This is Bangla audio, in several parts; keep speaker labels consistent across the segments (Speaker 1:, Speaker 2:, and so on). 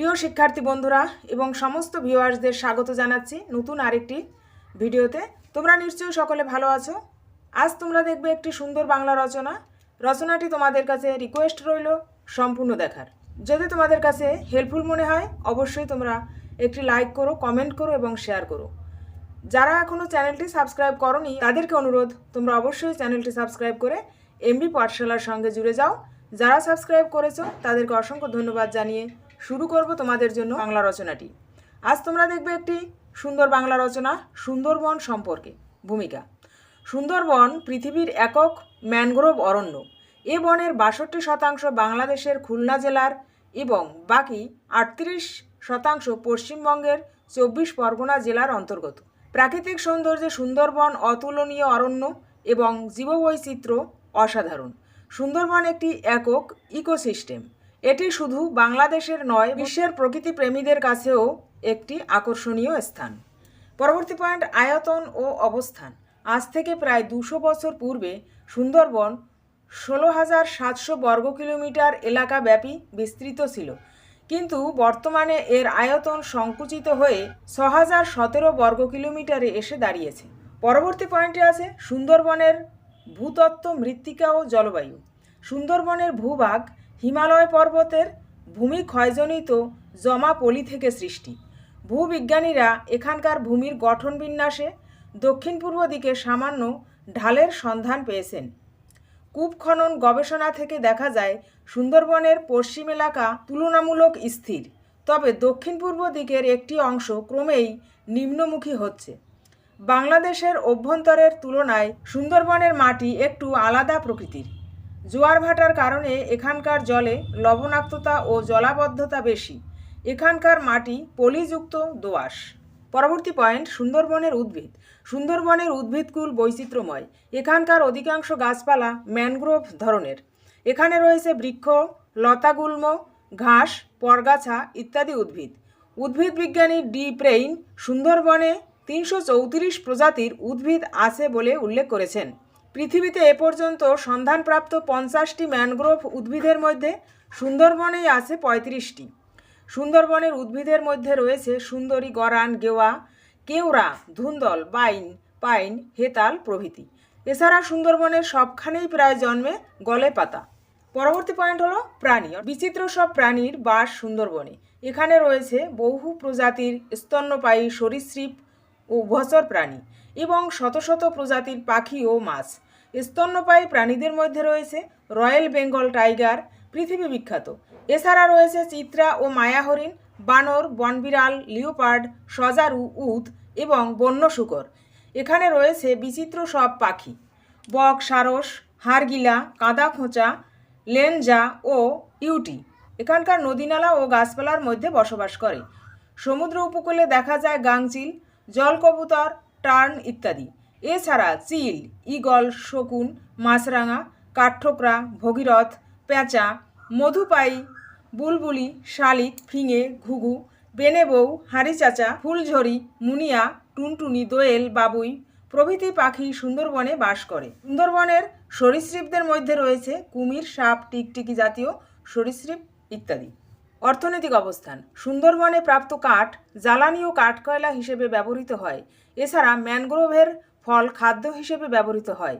Speaker 1: প্রিয় শিক্ষার্থী বন্ধুরা এবং সমস্ত ভিউয়ার্সদের স্বাগত জানাচ্ছি নতুন আরেকটি ভিডিওতে। তোমরা নিশ্চয়ই সকলে ভালো আছো। আজ তোমরা দেখবে একটি সুন্দর বাংলা রচনা। রচনাটি তোমাদের কাছে রিকোয়েস্ট রইল সম্পূর্ণ দেখার। যদি তোমাদের কাছে হেল্পফুল মনে হয়, অবশ্যই তোমরা একটি লাইক করো কমেন্ট করো এবং শেয়ার করো। যারা এখনও চ্যানেলটি সাবস্ক্রাইব করনি, তাদেরকে অনুরোধ, তোমরা অবশ্যই চ্যানেলটি সাবস্ক্রাইব করে এমবি পাঠশালার সঙ্গে জুড়ে যাও। যারা সাবস্ক্রাইব করেছ, তাদেরকে অসংখ্য ধন্যবাদ জানিয়ে শুরু করব তোমাদের জন্য বাংলা রচনাটি। আজ তোমরা দেখবে একটি সুন্দর বাংলা রচনা, সুন্দরবন সম্পর্কে। ভূমিকা। সুন্দরবন পৃথিবীর একক ম্যানগ্রোভ অরণ্য। এ বনের বাষট্টি শতাংশ বাংলাদেশের খুলনা জেলার এবং বাকি আটত্রিশ শতাংশ পশ্চিমবঙ্গের চব্বিশ পরগনা জেলার অন্তর্গত। প্রাকৃতিক সৌন্দর্যে সুন্দরবন অতুলনীয় অরণ্য এবং জীববৈচিত্র্য অসাধারণ। সুন্দরবন একটি একক ইকোসিস্টেম। এটি শুধু বাংলাদেশের নয়, বিশ্বের প্রকৃতি প্রেমীদের কাছেও একটি আকর্ষণীয় স্থান। পরবর্তী পয়েন্ট, আয়তন ও অবস্থান। আজ থেকে প্রায় দুশো বছর পূর্বে সুন্দরবন ষোলো হাজার সাতশো বর্গ কিলোমিটার এলাকা ব্যাপী বিস্তৃত ছিল। কিন্তু বর্তমানে এর আয়তন সংকুচিত হয়ে ছ হাজার সতেরো বর্গ কিলোমিটারে এসে দাঁড়িয়েছে। পরবর্তী পয়েন্টে আছে সুন্দরবনের ভূতত্ত্ব মৃত্তিকা ও জলবায়ু। সুন্দরবনের ভূভাগ হিমালয় পর্বতের ভূমি ক্ষয়জনিত জমা পলি থেকে সৃষ্টি। ভূবিজ্ঞানীরা এখানকার ভূমির গঠন বিন্যাসে দক্ষিণ পূর্ব দিকে সামান্য ঢালের সন্ধান পেয়েছেন। কূপ খনন গবেষণা থেকে দেখা যায়, সুন্দরবনের পশ্চিম এলাকা তুলনামূলক স্থির, তবে দক্ষিণ পূর্ব দিকের একটি অংশ ক্রমেই নিম্নমুখী হচ্ছে। বাংলাদেশের অভ্যন্তরের তুলনায় সুন্দরবনের মাটি একটু আলাদা প্রকৃতির। জোয়ার ভাটার কারণে এখানকার জলে লবণাক্ততা ও জলাবদ্ধতা বেশি। এখানকার মাটি পলিযুক্ত দোআঁশ। পরবর্তী পয়েন্ট, সুন্দরবনের উদ্ভিদ। সুন্দরবনের উদ্ভিদকুল বৈচিত্র্যময়। এখানকার অধিকাংশ গাছপালা ম্যানগ্রোভ ধরনের। এখানে রয়েছে বৃক্ষ, লতাগুল্ম, ঘাস, পরগাছা ইত্যাদি উদ্ভিদ। উদ্ভিদ বিজ্ঞানী ডি প্রেইন সুন্দরবনে তিনশো চৌত্রিশ প্রজাতির উদ্ভিদ আছে বলে উল্লেখ করেছেন। পৃথিবীতে এ পর্যন্ত সন্ধানপ্রাপ্ত পঞ্চাশটি ম্যানগ্রোভ উদ্ভিদের মধ্যে সুন্দরবনেই আছে পঁয়ত্রিশটি। সুন্দরবনের উদ্ভিদের মধ্যে রয়েছে সুন্দরী গরান, গেওয়া, কেওড়া, ধুন্দল, বাইন, পাইন, হেতাল প্রভৃতি। এছাড়া সুন্দরবনের সবখানেই প্রায় জন্মে গলে পাতা। পরবর্তী পয়েন্ট হলো প্রাণী। বিচিত্র সব প্রাণীর বাস সুন্দরবনে। এখানে রয়েছে বহু প্রজাতির স্তন্যপায়ী সরীসৃপ ও উভচর প্রাণী। এবং শত শত প্রজাতির পাখি ও মাছ। স্তন্যপায়ী প্রাণীদের মধ্যে রয়েছে রয়্যাল বেঙ্গল টাইগার, পৃথিবী বিখ্যাত। এছাড়া রয়েছে চিত্রা ও মায়া হরিণ, বানর, বনবিড়াল, লিওপার্ড, সজারু উদ এবং বন্য শুকর। এখানে রয়েছে বিচিত্র সব পাখি। বক, সারস, হাড়গিলা কাদা খোঁচা লেনজা ও ইউটি। এখানকার নদীনালা ও গাছপালার মধ্যে বসবাস করে। সমুদ্র উপকূলে দেখা যায় গাংচিল, জলকবুতর টার্ন ইত্যাদি। এছাড়া চিল ঈগল, শকুন, মাছরাঙা, কাঠঠোকরা, ভগীরথ, পেঁচা, মধুপাই, বুলবুলি, শালিক, ফিঙে, ঘুঘু, বেনেবৌ, হাঁড়িচাচা ফুলঝড়ি মুনিয়া, টুনটুনি, দোয়েল, বাবুই প্রভৃতি পাখি সুন্দরবনে বাস করে। সুন্দরবনের সরীসৃপদের মধ্যে রয়েছে কুমির, সাপ, টিকটিকি জাতীয় সরীসৃপ ইত্যাদি। অর্থনৈতিক অবস্থান। সুন্দরবনে প্রাপ্ত কাঠ জ্বালানি ও কাঠকয়লা হিসেবে ব্যবহৃত হয়। এছাড়া ম্যানগ্রোভের ফল খাদ্য হিসেবে ব্যবহৃত হয়।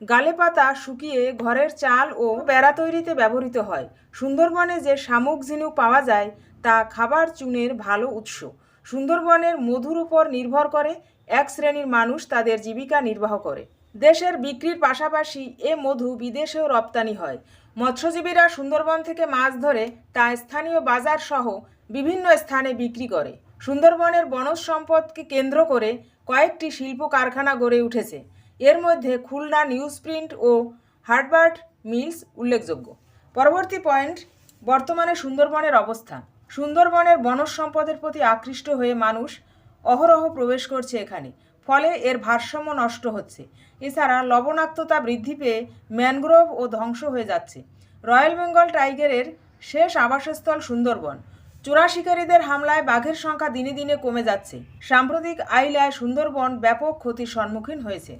Speaker 1: গালে পাতা শুকিয়ে ঘরের চাল ও বেড়া তৈরিতে ব্যবহৃত হয়। সুন্দরবনে যে শামুক ঝিনুক পাওয়া যায়, তা খাবার চুনের ভালো উৎস। সুন্দরবনের মধুর উপর নির্ভর করে এক শ্রেণির মানুষ তাদের জীবিকা নির্বাহ করে। দেশের বিক্রির পাশাপাশি এ মধু বিদেশেও রপ্তানি হয়। মৎস্যজীবীরা সুন্দরবন থেকে মাছ ধরে তা স্থানীয় বাজার সহ বিভিন্ন স্থানে বিক্রি করে। সুন্দরবনের বনজ সম্পদকে কেন্দ্র করে কয়েকটি শিল্প কারখানা গড়ে উঠেছে। এর মধ্যে খুলনা নিউজ প্রিন্ট ও হার্ডবার্ট মিলস উল্লেখযোগ্য। পরবর্তী পয়েন্ট, বর্তমানে সুন্দরবনের অবস্থান সুন্দরবনের বনজ সম্পদের প্রতি আকৃষ্ট হয়ে মানুষ অহরহ প্রবেশ করছে এখানে। ফলে এর ভারসাম্য নষ্ট হচ্ছে। এছাড়া লবণাক্ততা বৃদ্ধি পেয়ে ম্যানগ্রোভ ও ধ্বংস হয়ে যাচ্ছে। রয়্যাল বেঙ্গল টাইগারের শেষ আবাসস্থল সুন্দরবন। চোরা শিকারীদের হামলায় বাঘের সংখ্যা দিনে দিনে কমে যাচ্ছে। সাম্প্রতিক আইলায় সুন্দরবন ব্যাপক ক্ষতির সম্মুখীন হয়েছে।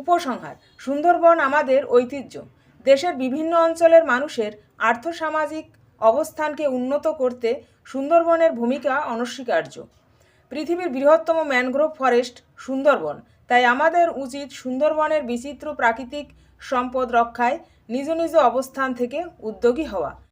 Speaker 1: উপসংহার, সুন্দরবন আমাদের ঐতিহ্য। দেশের বিভিন্ন অঞ্চলের মানুষের আর্থসামাজিক অবস্থানকে উন্নত করতে সুন্দরবনের ভূমিকা অনস্বীকার্য। পৃথিবীর বৃহত্তম ম্যানগ্রোভ ফরেস্ট সুন্দরবন। তাই আমাদের উচিত সুন্দরবনের বিচিত্র প্রাকৃতিক সম্পদ রক্ষায় নিজ নিজ অবস্থান থেকে উদ্যোগী হওয়া।